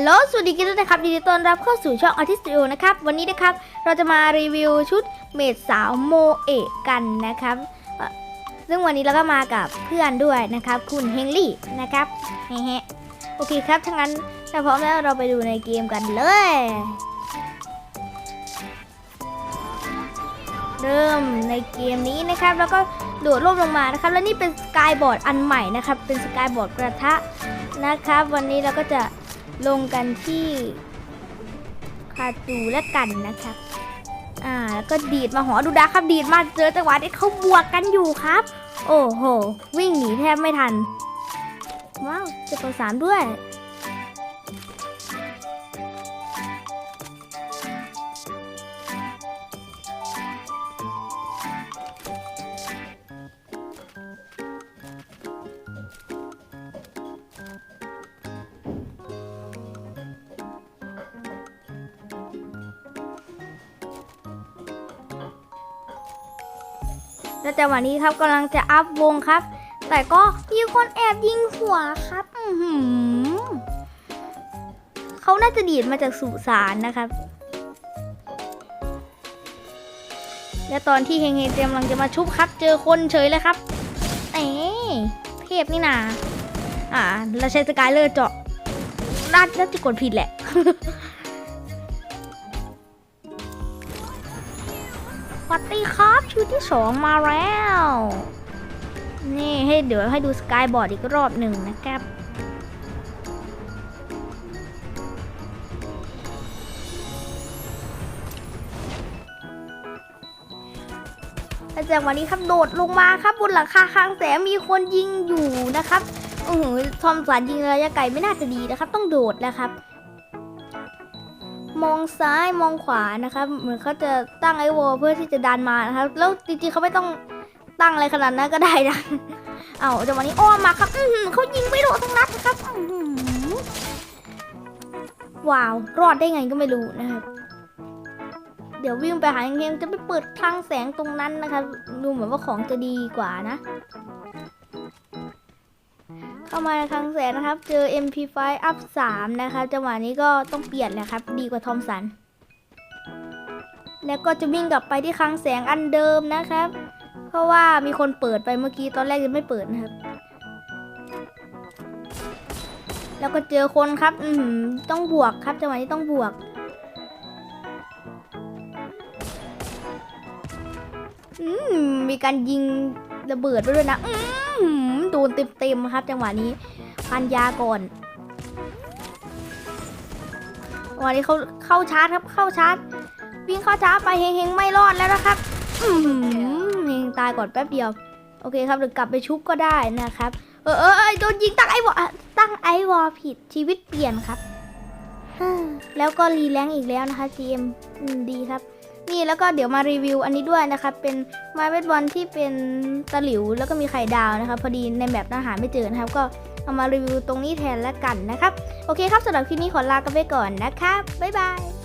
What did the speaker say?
ฮัลโหล สวัสดีกันด้วยนะครับยินดีต้อนรับเข้าสู่ช่อง Artist Studio นะครับ วันนี้นะครับ เราจะมารีวิวชุดเมดสาวโมเอะกันนะครับ ซึ่งวันนี้เราก็มากับเพื่อนด้วยนะครับ คุณเฮงลี่นะครับเฮ้ๆโอเคครับถ้างั้นถ้าพร้อมแล้วเราไปดูในเกมกันเลย เริ่มในเกมนี้นะครับ แล้วก็โดดร่มลงมานะครับ แล้วนี่เป็นสกายบอร์ดอันใหม่นะครับ เป็นสกายบอร์ดกระทะนะครับ วันนี้เราก็จะ ลงกันที่คาตูและกันนะครับ อ่าแล้วก็ดีดมาหอดูดาครับดีดมาเจอจังหวะที่เขาบวกกันอยู่ครับ โอ้โห วิ่งหนีแทบไม่ทัน ว้าวเจอตัวสามด้วย แล้วจังหวะนี้ครับกำลังจะอัพวงครับ แต่ก็มีคนแอบยิงหัวครับอืเขาน่าจะดีดมาจากสุสานนะครับ และตอนที่เฮงเฮงเตรียมกำลังจะมาชุบครับ เจอคนเฉยเลยครับ เอ๊เทพนี่นาอ่าเราใช้สกายเลอร์เจาะน่าน่าจะกดผิดแหละ วัสดีครับชุดที่สองมาแล้ว นี่ให้เดี๋ยวให้ดูสกายบอร์ดอีกรอบหนึ่งนะครับแจากวันนี้ครับโดดลงมาครับบนหลังคาคางแสงมีคนยิงอยู่นะครับอือหือทอมสันยิงระยะไกลไม่น่าจะดีนะครับ ต้องโดดแล้วครับ มองซ้ายมองขวานะครับ เหมือนเขาจะตั้งไอวอลเพื่อที่จะดันมานะครับ แล้วจริงๆเขาไม่ต้องตั้งอะไรขนาดนั้นก็ได้นะ เอาจังหวะนี้อ้อมมาครับอืเขายิงไม่โดนทั้งนัดนะครับว้าว รอดได้ไงก็ไม่รู้นะครับ เดี๋ยววิ่งไปหาเฮงๆจะไปเปิดคลังแสงตรงนั้นนะครับ ดูเหมือนว่าของจะดีกว่านะ เข้ามาในคลังแสงนะครับ เจอ MP5 up 3นะครับจังหวะนี้ก็ต้องเปลี่ยนแหละครับ ดีกว่าทอมสัน แล้วก็จะวิ่งกลับไปที่คลังแสงอันเดิมนะครับ เพราะว่ามีคนเปิดไปเมื่อกี้ตอนแรกยังไม่เปิดนะครับ แล้วก็เจอคนครับ อืต้องบวกครับจังหวะนี้ต้องบวกอืมมีการยิงระเบิดไปด้วยนะ อืม โดนเต็มๆครับ จังหวะนี้พันยาก่อนจังหวะนี้เขาเข้าชาร์จครับเข้าชาร์จวิ่งเข้าชาร์จไปเฮงๆไม่รอดแล้วนะครับเฮงตายก่อนแป๊บเดียว โอเคครับเดี๋ยวกลับไปชุบก็ได้นะครับ เออเออโดนยิงตั้งไอวอลตั้งไอวอลผิดชีวิตเปลี่ยนครับแล้วก็รีแรงอีกแล้วนะคะ GM อืมดีครับ นี่แล้วก็เดี๋ยวมารีวิวอันนี้ด้วยนะครับ เป็นไม้เบสบอลที่เป็นตะหลิว แล้วก็มีไข่ดาวนะครับ พอดีในแบบอาหารไม่เจอนะครับ ก็เอามารีวิวตรงนี้แทนแล้วกันนะครับ โอเคครับสำหรับคลิปนี้ขอลากันไปก่อนนะครับบ๊ายบาย